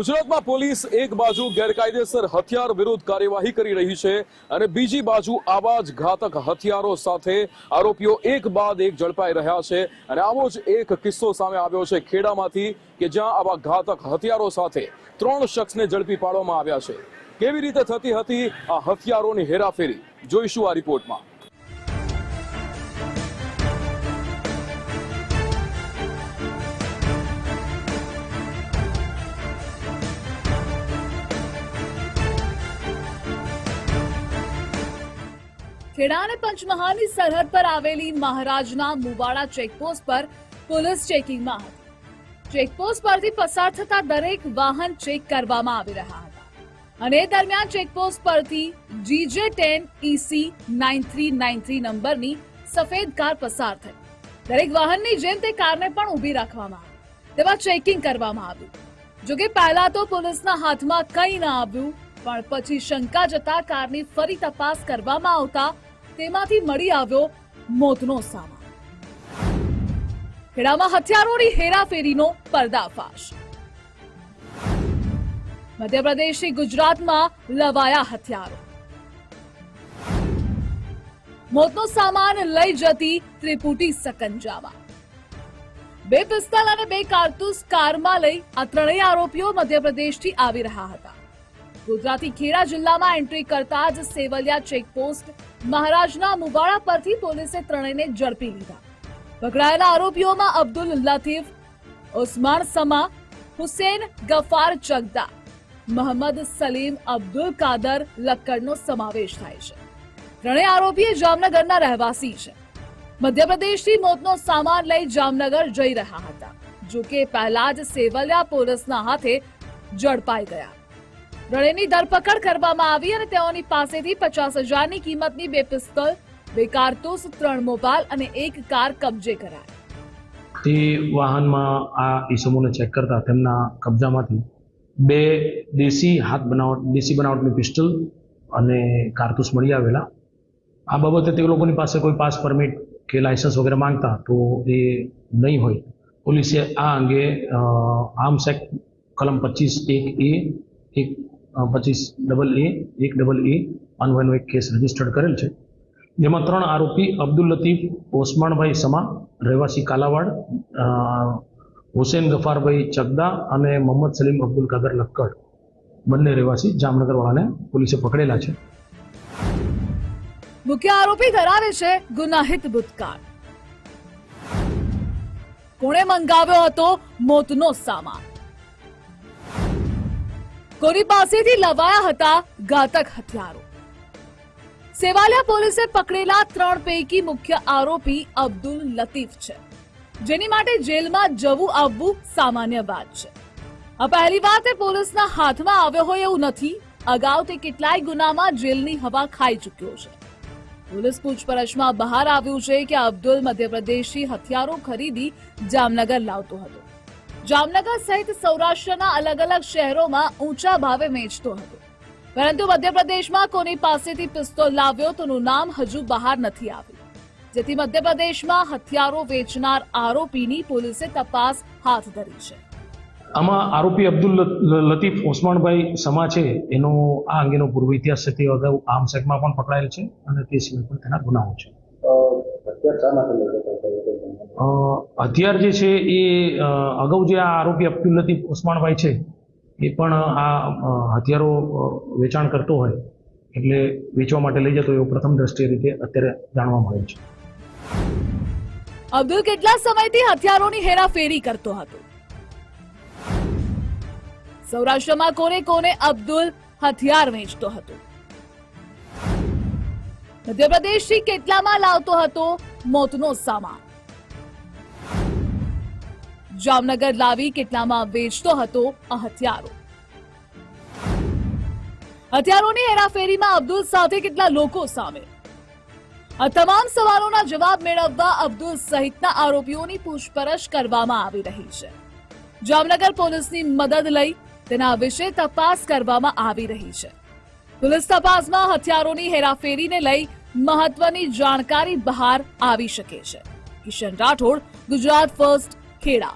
ગુજરાતમાં પોલીસ એક બાજુ ગેરકાયદેસર હથિયાર વિરુદ્ધ કાર્યવાહી કરી રહી છે અને બીજી બાજુ આવા જ ઘાતક હથિયારો સાથે આરોપીઓ એક બાદ એક ઝડપાઈ રહ્યા છે. અને આવો જ એક કિસ્સો સામે આવ્યો છે ખેડામાંથી કે જ્યાં આવા ઘાતક હથિયારો સાથે ત્રણ શખ્સને ઝડપી પાડવામાં આવ્યા છે. કેવી રીતે થતી હતી આ હથિયારોની હેરાફેરી? જોઈશું આ રિપોર્ટમાં. ખેડા અને પંચમહાલની સરહદ પર આવેલી મહારાજના મુવાડા ચેકપોસ્ટ પર પોલીસ ચેકિંગમાં હતી. ચેકપોસ્ટ પરથી પસાર થતા દરેક વાહન ચેક કરવામાં આવી રહ્યા હતા. અને દરમિયાન ચેકપોસ્ટ પરથી GJ ten EC nine three nine three નંબરની સફેદ કાર પસાર થઈ. દરેક વાહનની જેમ તે કારને પણ ઊભી રાખવામાં આવી. તેમાં ચેકિંગ કરવામાં આવ્યું. જોકે પહેલા તો પોલીસના હાથમાં કંઈ ન આવ્યું, પણ પછી શંકા જતા કારની ફરી તપાસ કરવામાં આવતા તેમાંથી મળી આવ્યો મોતનો સામાન. ખેડામાં હથિયારોની હેરાફેરીનો પર્દાફાશ. મધ્યપ્રદેશથી ગુજરાતમાં લવાયા હથિયારો. મોતનો સામાન લઈ જતી ત્રિપુટી સકંજામાં. બે પિસ્તલ અને બે કારતૂસ કારમાં લઈ આ ત્રણેય આરોપીઓ મધ્યપ્રદેશથી આવી રહ્યા હતા. ગુજરાતી ખેડા જિલ્લામાં એન્ટ્રી કરતા જ સેવલિયા ચેકપોસ્ટ મહારાજના મુબાળા પરથી પોલીસે ત્રણેયને ઝડપી લીધા. પકડાયેલા આરોપીઓમાં અબ્દુલ લતીફ, ઉસ્માન સમા, હુસેન ગફાર ચગદા મોહમ્મદ સલીમ અબ્દુલ કાદર લક્કડનો સમાવેશ થાય છે. ત્રણેય આરોપીએ જામનગરના રહેવાસી છે. મધ્યપ્રદેશથી મોતનો સામાન લઈ જામનગર જઈ રહ્યા હતા, જોકે પહેલા જ સેવલિયા પોલીસના હાથે ઝડપાઈ ગયા. ત્રણેયની ધરપકડ કરવામાં આવી અને તેઓની પાસેથી પચાસ હજારની કિંમતની બે પિસ્તોલ, બે કારતૂસ, ત્રણ મોબાઈલ અને એક કાર કબજે કરાય તે વાહનમાં આ ઈસમોને ચેક કરતા તેમના કબજામાંથી બે દેશી હાથ બનાવટ, દેશી બનાવટની પિસ્ટલ અને કારતૂસ મળી આવેલા. આ બાબતે તે લોકોની પાસે કોઈ પાસ પરમિટ કે લાયસન્સ વગેરે માંગતા તો એ નહીં હોય. પોલીસે આ અંગે આર્મ્સ એક્ટ કલમ પચીસ એક એ, એક પચીસ ડબલ એ, એક ડબલ એ અન્વયનો એક કેસ રજીસ્ટર્ડ કરેલ છે. જેમાં ત્રણ આરોપી અબ્દુલ લતીફ ઓસમાણભાઈ સમા, રહેવાસી કાલાવાડ હુસેન ગફારભાઈ ચગદા અને મોહમ્મદ સલીમ અબ્દુલ કાદર લક્કડ. બંને રહેવાસી જામનગરવાળાને પોલીસે પકડેલા છે. મુખ્ય આરોપી ધરાવે છે ગુનાહિત ભૂતકાળ. કોણે મંગાવ્યો હતો મોતનો સામાન? કોની પાસેથી લવાયા હતા ઘાતક હથિયારો. સેવાલિયા પોલીસે પકડેલા ત્રણ પૈકી મુખ્ય આરોપી અબ્દુલ લતીફ છે. જેની માટે જેલમાં જવું આવવું સામાન્ય વાત છે. આ પહેલી વાર તે પોલીસના હાથમાં આવ્યો હોય એવું નથી. અગાઉ તે કેટલાય ગુનામાં જેલની હવા ખાઈ ચૂક્યો છે. પોલીસ પૂછપરછમાં બહાર આવ્યું છે કે અબ્દુલ મધ્યપ્રદેશથી હથિયારો ખરીદી જામનગર લાવતો હતો. જામનગર સહિત સૌરાષ્ટ્રના અલગ અલગ શહેરોમાં ઊંચા ભાવે વેચતો હતો. પરંતુ મધ્યપ્રદેશમાં કોની પાસેથી પિસ્તોલ લાવ્યો તેનું નામ હજુ બહાર નથી આવ્યું. જેથી મધ્યપ્રદેશમાં હથિયારો વેચનાર આરોપીની પોલીસે તપાસ હાથ ધરી છે. આમાં આરોપી અબ્દુલ લતીફ ઓસમાનભાઈ સમા છે. એનો આ અંગેનો પૂર્વ ઇતિહાસ છે તે અગાઉ આર્મ્સ એક્ટમાં પણ પકડાયેલ છે અને તે સિવાય પણ તેના ગુનાઓ છે. હથિયાર જે છે એ અગાઉ જે આ આરોપી અબ્દુલ લતીફ ઓસમાણભાઈ છે, એ પણ આ હથિયારો વેચાણ કરતો હોય, એટલે વેચવા માટે લઈ જતો એવો પ્રથમ દ્રષ્ટિએ રીતે અત્યારે જાણવા મળે છે. અબ્દુલ કેટલા સમયથી હથિયારોની હેરાફેરી કરતો હતો? સૌરાષ્ટ્રમાં કોને કોને અબ્દુલ હથિયાર વેચતો હતો? મધ્યપ્રદેશથી કેટલામાં લાવતો હતો મોતનો સામાન? જામનગર લાવી કેટલામાં વેચતો હતો આ હથિયારો. હથિયારોની હેરાફેરીમાં અબ્દુલ સાથે કેટલા લોકો સામે? આ તમામ સવાલોના જવાબ મેળવવા અબ્દુલ સહિતના આરોપીઓની પૂછપરછ કરવામાં આવી રહી છે. જામનગર પોલીસની મદદ લઈ તેના વિશે તપાસ કરવામાં આવી રહી છે. પોલીસ તપાસમાં હથિયારોની હેરાફેરીને લઈ મહત્વની જાણકારી બહાર આવી શકે છે. કિશન રાઠોડ, ગુજરાત ફર્સ્ટ, ખેડા.